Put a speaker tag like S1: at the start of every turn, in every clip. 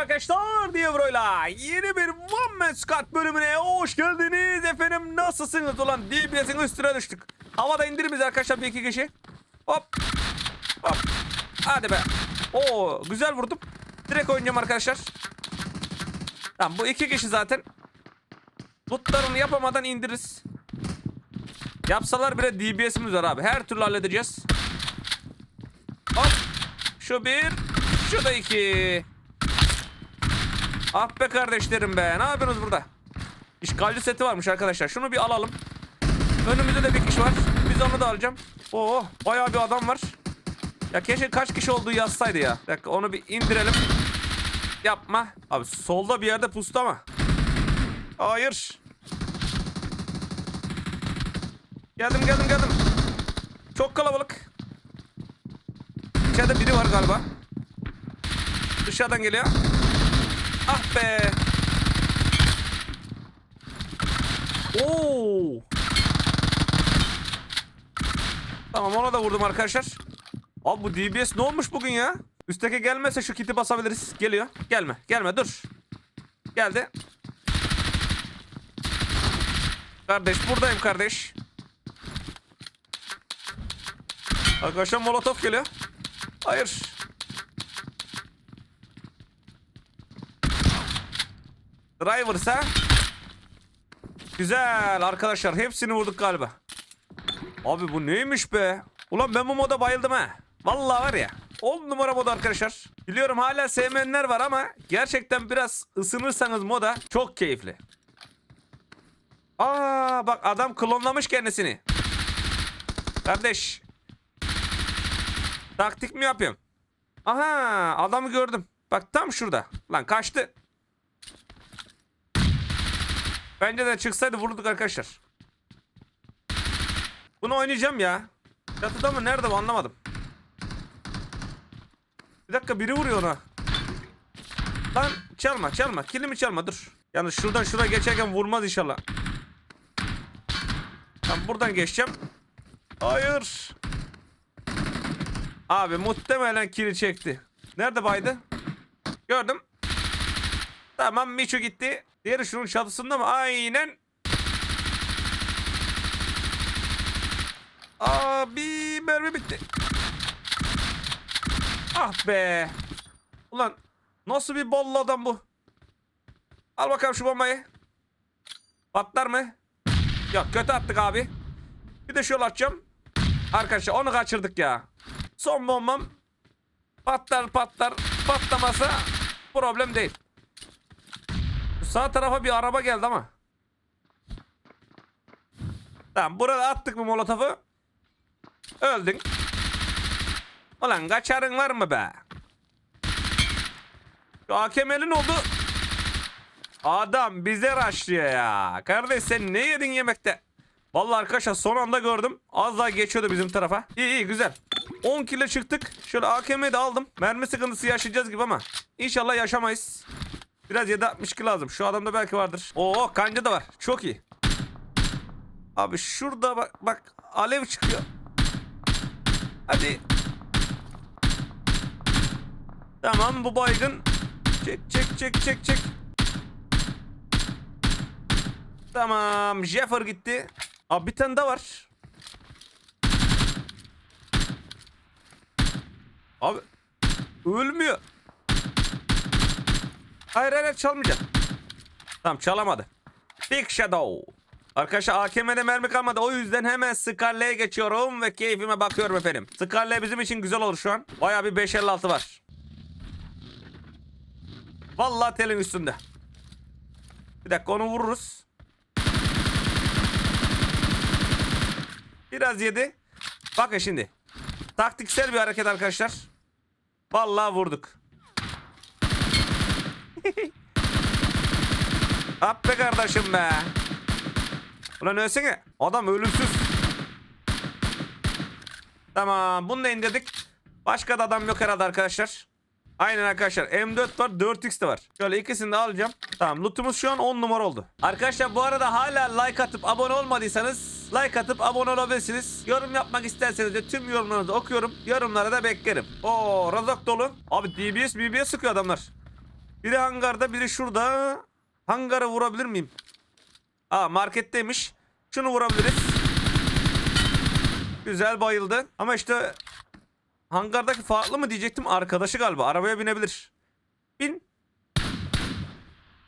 S1: Merhaba arkadaşlar Diyevro'yla yeni bir One Man Squad bölümüne hoş geldiniz efendim. Nasılsınız ulan? DBS'in üstüne düştük. Havada indirimiz arkadaşlar bir iki kişi. Hop. Hop. Hadi be. Oo güzel vurdum. Direkt oynayacağım arkadaşlar. Tamam bu iki kişi zaten. Lootlarını yapamadan indiririz. Yapsalar bile DBS'imiz var abi. Her türlü halledeceğiz. Hop. Şu bir Şu da iki Ah be kardeşlerim be. Ne yapıyorsunuz burada? İşgalci seti varmış arkadaşlar. Şunu bir alalım. Önümüzde de bir kişi var. Biz onu da alacağım. Oo, bayağı bir adam var. Ya keşke kaç kişi olduğu yazsaydı ya. Bir dakika onu bir indirelim. Yapma. Abi solda bir yerde pustu ama. Hayır. Geldim geldim geldim. Çok kalabalık. İçeride biri var galiba. Dışarıdan geliyor. Ah be. Oo. Tamam ona da vurdum arkadaşlar. Abi bu DBS ne olmuş bugün ya? Üstteki gelmese şu kiti basabiliriz. Geliyor. Gelme. Gelme dur. Geldi. Kardeş buradayım kardeş. Arkadaşlar molotof geliyor. Hayır. Driver'sa Güzel arkadaşlar hepsini vurduk galiba. Abi bu neymiş be? Ulan ben bu moda bayıldım ha. Vallahi var ya. 10 numara moda arkadaşlar. Biliyorum hala sevmeyenler var ama gerçekten biraz ısınırsanız moda çok keyifli. Aa bak adam klonlamış kendisini. Kardeş. Taktik mi yapıyorsun? Aha adamı gördüm. Bak tam şurada. Lan kaçtı. Bence de çıksaydı vurduk arkadaşlar. Bunu oynayacağım ya. Çatıda mı nerede bu anlamadım. Bir dakika biri vuruyor ona. Lan çalma çalma. Kilimi çalma dur. Yalnız şuradan şuraya geçerken vurmaz inşallah. Ben buradan geçeceğim. Hayır. Abi muhtemelen kili çekti. Nerede baydı? Gördüm. Tamam Miço gitti. Diğeri şunun çatısında mı? Aynen. Abi mermi bitti. Ah be. Ulan nasıl bir bollu adam bu? Al bakalım şu bombayı. Patlar mı? Yok kötü attık abi. Bir de şöyle atacağım. Arkadaşlar onu kaçırdık ya. Son bombam patlar patlar patlamasa problem değil. Sağ tarafa bir araba geldi ama. Tamam burada attık mı molotofu? Öldün. Ulan kaçarın var mı be? Şu AKM'lin oldu. Adam bize raşlıyor ya. Kardeş sen ne yedin yemekte? Vallahi arkadaşlar son anda gördüm. Az daha geçiyordu bizim tarafa. İyi iyi güzel. 10 kilo çıktık. Şöyle AKM'yi de aldım. Mermi sıkıntısı yaşayacağız gibi ama. İnşallah yaşamayız. Biraz 762 lazım. Şu adamda belki vardır. Oo kanca da var. Çok iyi. Abi şurada bak bak alev çıkıyor. Hadi. Tamam bu baygın. Çek çek çek çek çek. Tamam Jeffer gitti. Abi bir tane daha var. Abi ölmüyor. Hayır hayır çalmayacağım. Tamam çalamadı. Big Shadow. Arkadaşlar AKM'de mermi kalmadı. O yüzden hemen Scarlet'e geçiyorum ve keyfime bakıyorum efendim. Scarlet bizim için güzel olur şu an. Baya bir 556 var. Vallahi telin üstünde. Bir dakika onu vururuz. Biraz yedi. Bakın şimdi. Taktiksel bir hareket arkadaşlar. Vallahi vurduk. At be kardeşim be. Ulan ölsene. Adam ölümsüz. Tamam bunu da indirdik. Başka da adam yok herhalde arkadaşlar. Aynen arkadaşlar M4 var 4x de var. Şöyle ikisini de alacağım. Tamam lootumuz şu an 10 numara oldu. Arkadaşlar bu arada hala like atıp abone olmadıysanız like atıp abone olabilirsiniz. Yorum yapmak isterseniz de tüm yorumlarınızı okuyorum. Yorumlara da beklerim. Oo razak dolu. Abi DBS BBS sıkıyor adamlar. Biri hangarda biri şurada. Hangara vurabilir miyim? Aa marketteymiş. Şunu vurabiliriz. Güzel bayıldı. Ama işte hangardaki farklı mı diyecektim. Arkadaşı galiba. Arabaya binebilir. Bin.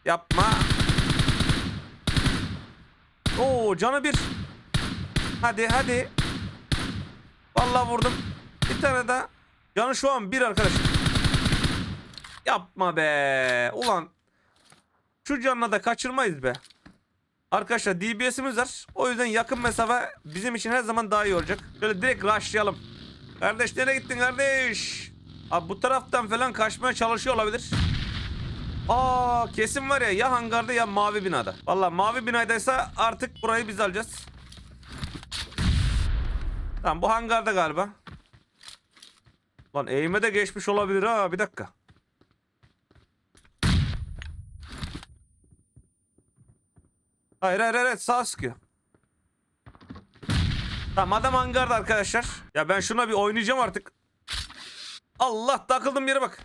S1: Yapma. Oo canı bir. Hadi hadi. Vallahi vurdum. Bir tane daha. Canı şu an bir arkadaş. Yapma be. Ulan. Şu canına da kaçırmayız be. Arkadaşlar DBS'imiz var. O yüzden yakın mesafe bizim için her zaman daha iyi olacak. Şöyle direkt rushlayalım. Kardeş nereye gittin kardeş? Abi bu taraftan falan kaçmaya çalışıyor olabilir. Aa kesin var ya ya hangarda ya mavi binada. Valla mavi binadaysa artık burayı biz alacağız. Tamam bu hangarda galiba. Lan eğime de geçmiş olabilir ha bir dakika. Hayır hayır hayır sağ sıkıyor. Tamam adam hangarda arkadaşlar. Ya ben şuna bir oynayacağım artık. Allah takıldım yere bak.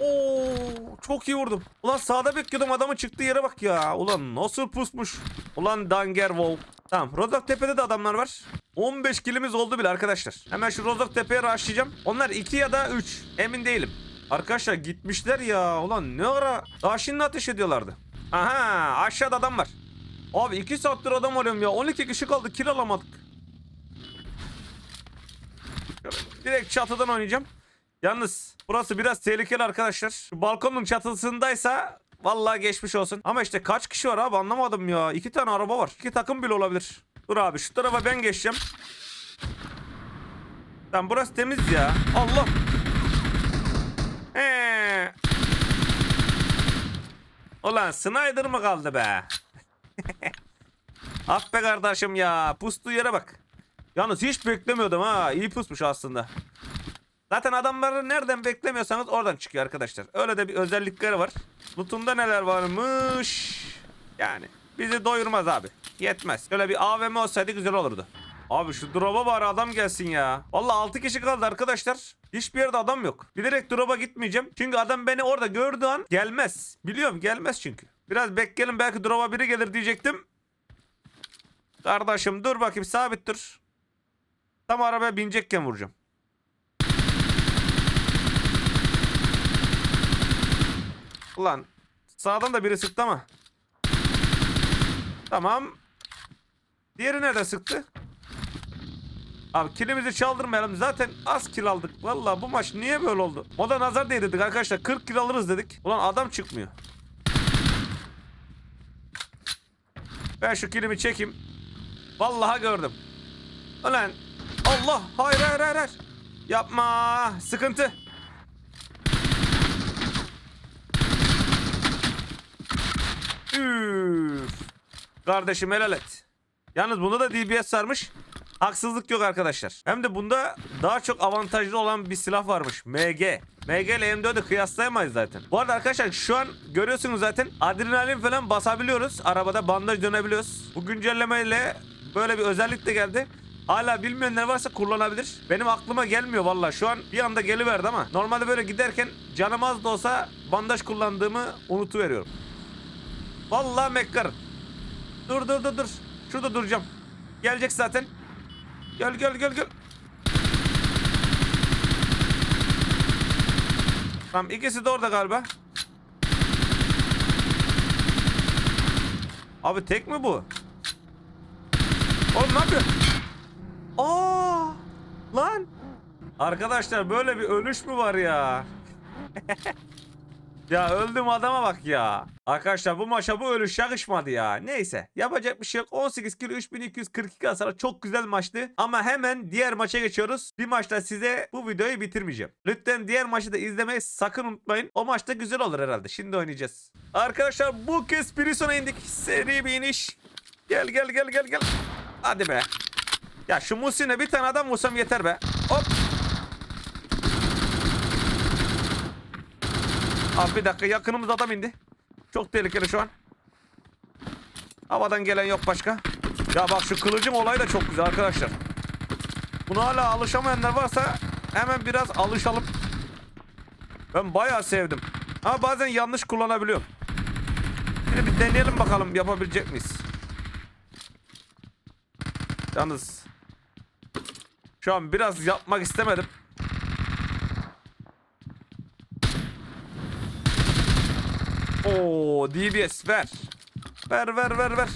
S1: Oo çok iyi vurdum. Ulan sağda bekliyordum adamın çıktığı yere bak ya. Ulan nasıl pusmuş. Ulan Danger Wolf. Tamam Rozok Tepe'de de adamlar var. 15 kilimiz oldu bile arkadaşlar. Hemen şu Rozok Tepe'ye rushlayacağım. Onlar 2 ya da 3. Emin değilim. Arkadaşlar gitmişler ya. Ulan ne ara daha şimdi ateş ediyorlardı. Aha aşağıda adam var. Abi 2 saattir adam arıyorum ya. 12 kişi kaldı kill alamadık. Direkt çatıdan oynayacağım. Yalnız burası biraz tehlikeli arkadaşlar. Şu balkonun çatısındaysa vallahi geçmiş olsun. Ama işte kaç kişi var abi anlamadım ya. İki tane araba var. İki takım bile olabilir. Dur abi şu tarafa ben geçeceğim. Tamam burası temiz ya. Allah. Ulan Snyder mı kaldı be? ah be kardeşim ya. Pustuğu yere bak. Yalnız hiç beklemiyordum ha. İyi pusmuş aslında. Zaten adamları nereden beklemiyorsanız oradan çıkıyor arkadaşlar. Öyle de bir özellikleri var. Loot'unda neler varmış? Yani bizi doyurmaz abi. Yetmez. Şöyle bir AVM olsaydı güzel olurdu. Abi şu drop'a bari adam gelsin ya. Vallahi 6 kişi kaldı arkadaşlar. Hiçbir yerde adam yok. Bilerek drop'a gitmeyeceğim. Çünkü adam beni orada gördüğü an gelmez. Biliyorum gelmez çünkü. Biraz bekleyelim belki drop'a biri gelir diyecektim. Kardeşim dur bakayım sabit dur. Tam arabaya binecekken vuracağım. Ulan sağdan da biri sıktı ama. Tamam. Diğeri nerede sıktı? Abi kilimizi çaldırmayalım. Zaten az kil aldık. Vallahi bu maç niye böyle oldu? Moda nazar değdirdik arkadaşlar. 40 kil alırız dedik. Ulan adam çıkmıyor. Ben şu kilimi çekeyim. Vallahi gördüm. Ulan Allah hayır hayır hayır. hayır. Yapma sıkıntı. Üf. Kardeşim helal et. Yalnız bunda da DBS sarmış. Haksızlık yok arkadaşlar. Hem de bunda daha çok avantajlı olan bir silah varmış. MG. MG ile M4'ü kıyaslayamayız zaten. Bu arada arkadaşlar şu an görüyorsunuz zaten adrenalin falan basabiliyoruz. Arabada bandaj dönebiliyoruz. Bu güncellemeyle böyle bir özellik de geldi. Hala bilmeyenler varsa kullanabilir. Benim aklıma gelmiyor valla. Şu an bir anda geliverdi ama. Normalde böyle giderken canım az da olsa bandaj kullandığımı unutuveriyorum. Vallahi mekkar. Dur dur dur dur. Şurada duracağım. Gelecek zaten. Gel gel gel gel. Tamam ikisi de orada galiba. Abi tek mi bu? Oğlum ne yapıyor? Aa! Lan! Arkadaşlar böyle bir ölüş mü var ya? Ya öldüm adama bak ya. Arkadaşlar bu maça bu ölüş yakışmadı ya. Neyse yapacak bir şey yok. 18 kilo 3242 hasar çok güzel maçtı. Ama hemen diğer maça geçiyoruz. Bir maçta size bu videoyu bitirmeyeceğim. Lütfen diğer maçı da izlemeyi sakın unutmayın. O maçta güzel olur herhalde. Şimdi oynayacağız. Arkadaşlar bu kez Prison'a indik. Seri bir iniş. Gel gel gel gel gel. Hadi be. Ya şu Musin'e bir tane adam vursam yeter be. Hop. Abi bir dakika yakınımız adam indi. Çok tehlikeli şu an. Havadan gelen yok başka. Ya bak şu kılıcım olayı da çok güzel arkadaşlar. Buna hala alışamayanlar varsa hemen biraz alışalım. Ben bayağı sevdim. Ama bazen yanlış kullanabiliyorum. Şimdi bir deneyelim bakalım yapabilecek miyiz? Yalnız şu an biraz yapmak istemedim. Oo DBS ver. Ver ver ver ver.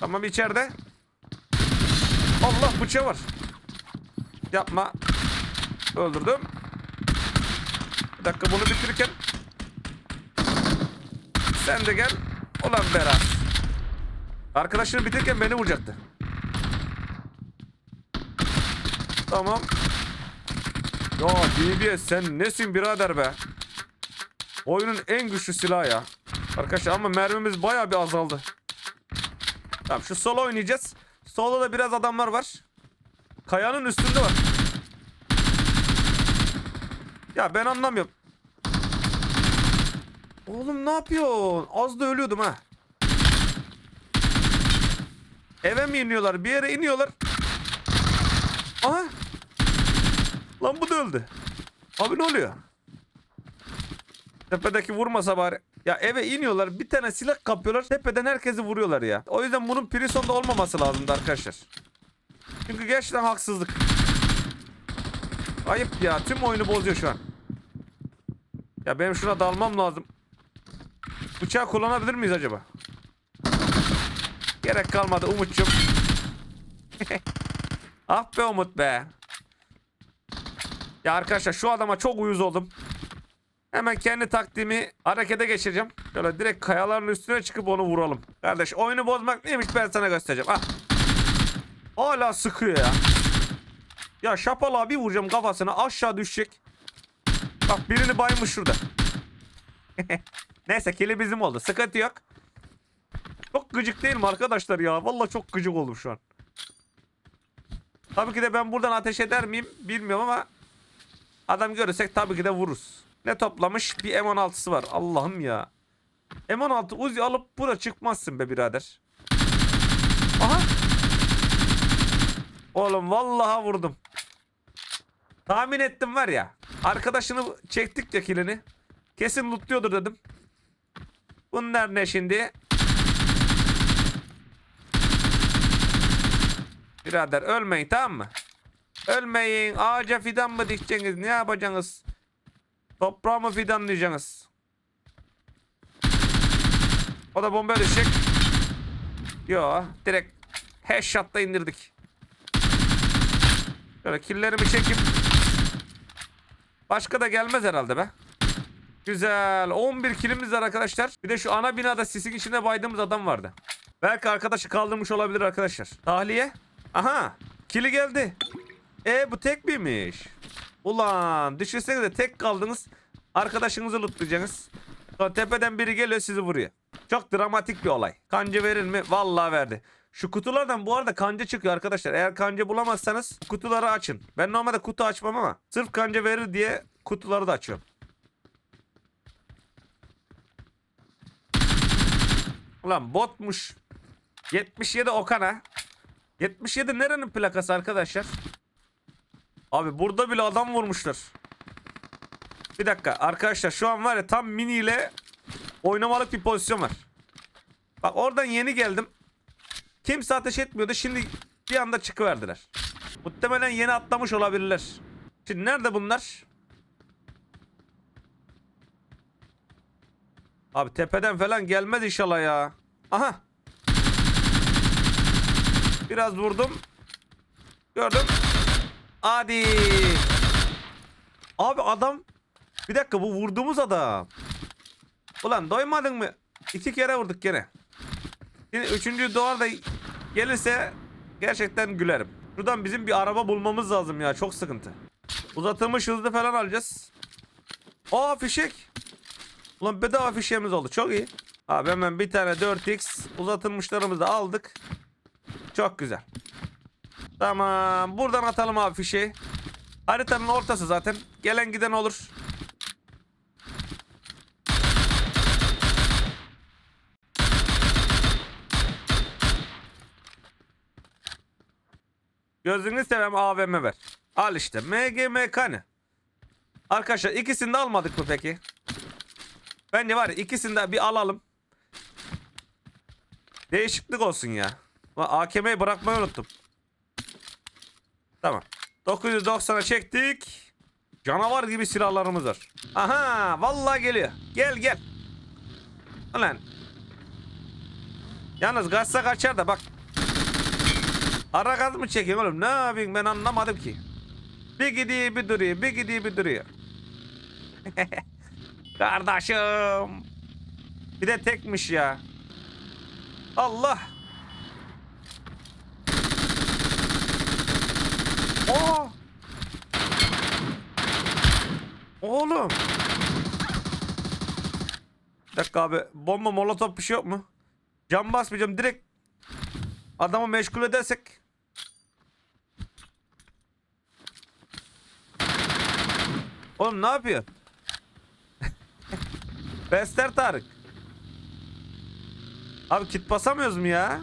S1: Tamam içeride. Allah bıçağı var. Yapma. Öldürdüm. Bir dakika bunu bitirirken. Sen de gel. Ulan Berat. Arkadaşını bitirirken beni vuracaktı. Tamam. Ya DBS sen nesin birader be? Oyunun en güçlü silahı ya. Arkadaşlar ama mermimiz bayağı bir azaldı. Tamam şu solo oynayacağız. Solo da biraz adamlar var. Kayanın üstünde var. Ya ben anlamıyorum. Oğlum ne yapıyorsun? Az da ölüyordum ha. Eve mi iniyorlar? Bir yere iniyorlar. Aha. Lan bu da öldü. Abi ne oluyor? Tepedeki vurmasa bari. Ya eve iniyorlar bir tane silah kapıyorlar tepeden herkesi vuruyorlar ya. O yüzden bunun Prison'da olmaması lazımdı arkadaşlar. Çünkü gerçekten haksızlık. Ayıp ya tüm oyunu bozuyor şu an. Ya benim şuna dalmam lazım. Bıçağı kullanabilir miyiz acaba? Gerek kalmadı Umut'cum. ah be Umut be. Ya arkadaşlar şu adama çok uyuz oldum. Hemen kendi taktiğimi harekete geçireceğim. Şöyle direkt kayaların üstüne çıkıp onu vuralım. Kardeş oyunu bozmak neymiş ben sana göstereceğim. Ah. Hala sıkıyor ya. Ya şapalığa bir vuracağım kafasına aşağı düşecek. Bak birini baymış şurada. Neyse kili bizim oldu. Sıkıntı yok. Çok gıcık değil mi arkadaşlar ya? Vallahi çok gıcık oldum şu an. Tabii ki de ben buradan ateş eder miyim bilmiyorum ama adam görürsek tabii ki de vururuz. Ne toplamış? Bir M16'sı var. Allah'ım ya. M16 Uzi alıp bura çıkmazsın be birader. Aha. Oğlum vallahi vurdum. Tahmin ettim var ya. Arkadaşını çektik ya. Kesin lootluyordur dedim. Bunlar ne şimdi? Birader ölmeyin tamam mı? Ölmeyin. Ağaca fidan mı dikeceksiniz? Ne yapacaksınız? Toprağı mı fidanlayacaksınız? O da bomba düşecek. Yo direkt headshot'ta indirdik. Şöyle killerimi çekip Başka da gelmez herhalde be. Güzel. 11 kilimiz var arkadaşlar. Bir de şu ana binada sisin içinde baydığımız adam vardı. Belki arkadaşı kaldırmış olabilir arkadaşlar. Tahliye. Aha. Kili geldi. E bu tek miymiş? Ulan düşünsenize tek kaldınız. Arkadaşınızı lootlayacaksınız. Sonra tepeden biri geliyor sizi vuruyor. Çok dramatik bir olay. Kanca verir mi? Vallahi verdi. Şu kutulardan bu arada kanca çıkıyor arkadaşlar. Eğer kanca bulamazsanız kutuları açın. Ben normalde kutu açmam ama sırf kanca verir diye kutuları da açıyorum. Ulan botmuş. 77 Okan'a. 77 nerenin plakası arkadaşlar? Abi burada bile adam vurmuşlar. Bir dakika arkadaşlar şu an var ya tam mini ile oynamalık bir pozisyon var. Bak oradan yeni geldim. Kimse ateş etmiyordu. Şimdi bir anda çıkıverdiler. Muhtemelen yeni atlamış olabilirler. Şimdi nerede bunlar? Abi tepeden falan gelmez inşallah ya. Aha. Biraz vurdum. Gördüm. Hadi. Abi adam. Bir dakika bu vurduğumuz adam. Ulan doymadın mı? İki kere vurduk gene. Şimdi üçüncü doğar da gelirse gerçekten gülerim. Şuradan bizim bir araba bulmamız lazım ya. Çok sıkıntı. Uzatılmış hızlı falan alacağız. Aa fişek. Ulan bedava fişeğimiz oldu. Çok iyi. Abi hemen bir tane 4x uzatılmışlarımızı aldık. Çok güzel. Tamam. Buradan atalım abi fişeği. Haritanın ortası zaten. Gelen giden olur. Gözünü seveyim AVM ver. Al işte MGMK ne? Arkadaşlar ikisini de almadık mı peki? Bence var ya ikisini de bir alalım. Değişiklik olsun ya. AKM'yi bırakmayı unuttum. Tamam. 990'a çektik. Canavar gibi silahlarımız var. Aha vallahi geliyor. Gel gel. Ulan. Yalnız kaçsa kaçar da bak. Ara gaz mı çekiyor oğlum? Ne yapayım ben anlamadım ki. Bir gidiyor bir duruyor. Bir gidiyor bir duruyor. Kardeşim. Bir de tekmiş ya. Allah. Aa. Oğlum. Bir dakika abi. Bomba molotof bir şey yok mu? Cam basmayacağım. Direkt adamı meşgul edersek. Oğlum ne yapıyor? Bester Tarık. Abi kit basamıyoruz mu ya?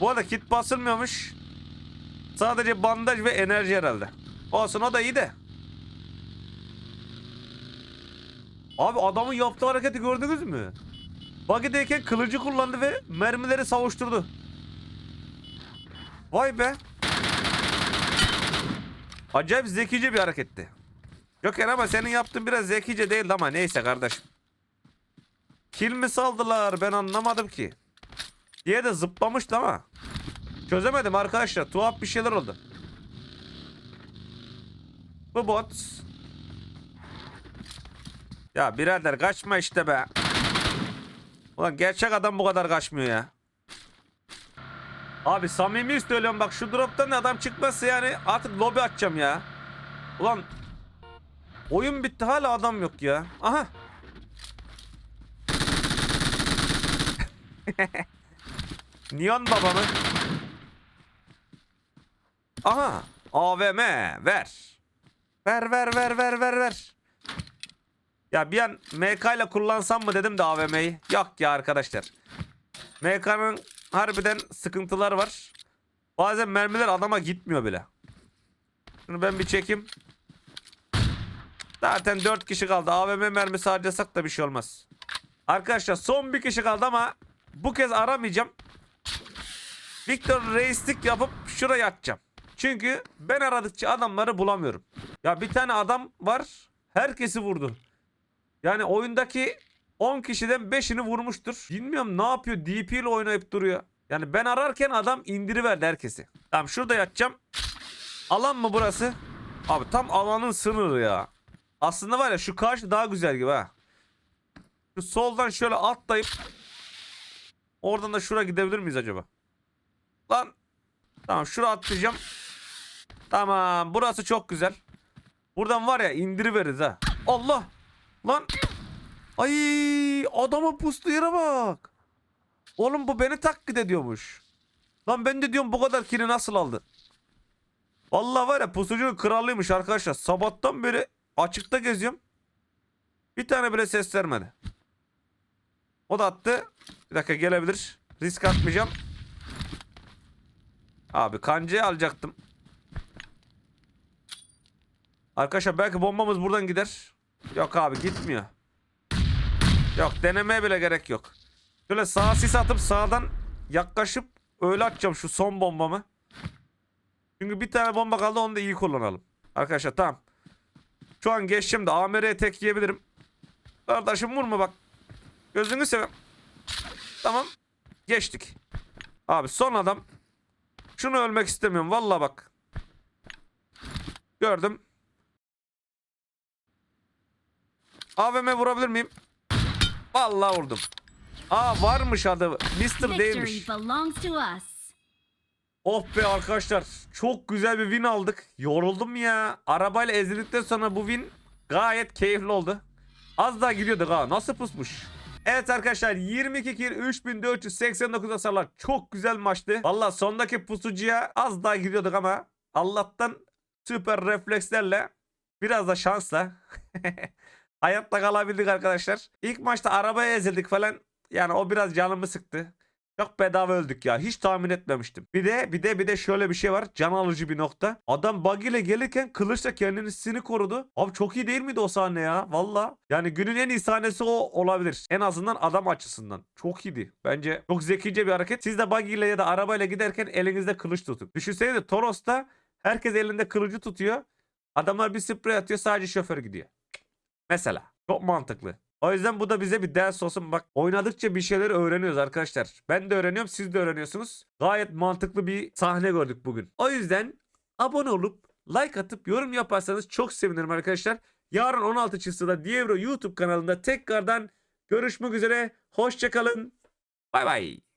S1: Bu arada kit basılmıyormuş. Sadece bandaj ve enerji herhalde. Olsun o da iyi de. Abi adamın yaptığı hareketi gördünüz mü? Buggy'deyken kılıcı kullandı ve mermileri savuşturdu. Vay be. Acayip zekice bir hareketti. Joker ama senin yaptığın biraz zekice değildi ama neyse kardeşim. Kill mi saldılar ben anlamadım ki. Diye de zıplamıştı ama. Çözemedim arkadaşlar. Tuhaf bir şeyler oldu. Bu bot. Ya birader kaçma işte be. Ulan gerçek adam bu kadar kaçmıyor ya. Abi samimi söylüyorum bak şu droptan da adam çıkmazsa yani artık lobi açacağım ya. Ulan oyun bitti hala adam yok ya. Aha. Neon baba mı? Aha. AVM ver. Ver ver ver ver ver ver. Ya bir an MK ile kullansam mı dedim de AVM'yi. Yok ya arkadaşlar. MK'nın harbiden sıkıntılar var. Bazen mermiler adama gitmiyor bile. Şunu ben bir çekeyim. Zaten 4 kişi kaldı. AVM mermisi harcasak da bir şey olmaz. Arkadaşlar son bir kişi kaldı ama bu kez aramayacağım. Victor reislik yapıp şuraya atacağım. Çünkü ben aradıkça adamları bulamıyorum. Ya bir tane adam var. Herkesi vurdu. Yani oyundaki 10 kişiden 5'ini vurmuştur. Bilmiyorum ne yapıyor. DP ile oynayıp duruyor. Yani ben ararken adam indiriverdi herkesi. Tamam şurada yatacağım. Alan mı burası? Abi tam alanın sınırı ya. Aslında var ya şu karşı daha güzel gibi ha. Şu soldan şöyle atlayıp oradan da şura gidebilir miyiz acaba? Lan tamam şura atlayacağım. Tamam burası çok güzel. Buradan var ya indiriveririz ha. Allah. Lan. Ay adamın pustu yere bak. Oğlum bu beni taklit ediyormuş. Lan ben de diyorum bu kadar kili nasıl aldı? Vallahi var ya pusucunun kralıymış arkadaşlar. Sabahtan beri açıkta geziyorum. Bir tane bile ses vermedi. O da attı. Bir dakika gelebilir. Risk atmayacağım. Abi kancayı alacaktım. Arkadaşlar belki bombamız buradan gider. Yok abi gitmiyor. Yok denemeye bile gerek yok. Şöyle sağa sis atıp sağdan yaklaşıp öyle atacağım şu son bombamı. Çünkü bir tane bomba kaldı onu da iyi kullanalım. Arkadaşlar tamam. Şu an geçeceğim de AMR'ye tek yiyebilirim. Kardeşim vurma bak. Gözünü seveyim. Tamam. Geçtik. Abi son adam. Şunu ölmek istemiyorum. Vallahi bak. Gördüm. AVM vurabilir miyim? Vallahi vurdum. Aa varmış adı. Mr. değilmiş. Oh be arkadaşlar. Çok güzel bir win aldık. Yoruldum ya. Arabayla ezildikten sonra bu win gayet keyifli oldu. Az daha gidiyorduk ha. Nasıl pusmuş? Evet arkadaşlar 22 kill 3489 hasarlar. Çok güzel maçtı. Valla sondaki pusucuya az daha gidiyorduk ama Allah'tan süper reflekslerle biraz da şansla hayatta kalabildik arkadaşlar. İlk maçta arabaya ezildik falan. Yani o biraz canımı sıktı. Çok bedava öldük ya. Hiç tahmin etmemiştim. Bir de bir de bir de şöyle bir şey var. Can alıcı bir nokta. Adam bug ile gelirken kılıçla kendisini korudu. Abi çok iyi değil miydi o sahne ya? Valla. Yani günün en iyi sahnesi o olabilir. En azından adam açısından. Çok iyiydi. Bence çok zekice bir hareket. Siz de bug ile ya da arabayla giderken elinizde kılıç tutun. Düşünsenize Toros'ta herkes elinde kılıcı tutuyor. Adamlar bir sprey atıyor sadece şoför gidiyor. Mesela. Çok mantıklı. O yüzden bu da bize bir ders olsun. Bak oynadıkça bir şeyler öğreniyoruz arkadaşlar. Ben de öğreniyorum siz de öğreniyorsunuz. Gayet mantıklı bir sahne gördük bugün. O yüzden abone olup like atıp yorum yaparsanız çok sevinirim arkadaşlar. Yarın 16 Çısı'da Dievro YouTube kanalında tekrardan görüşmek üzere. Hoşçakalın. Bay bay.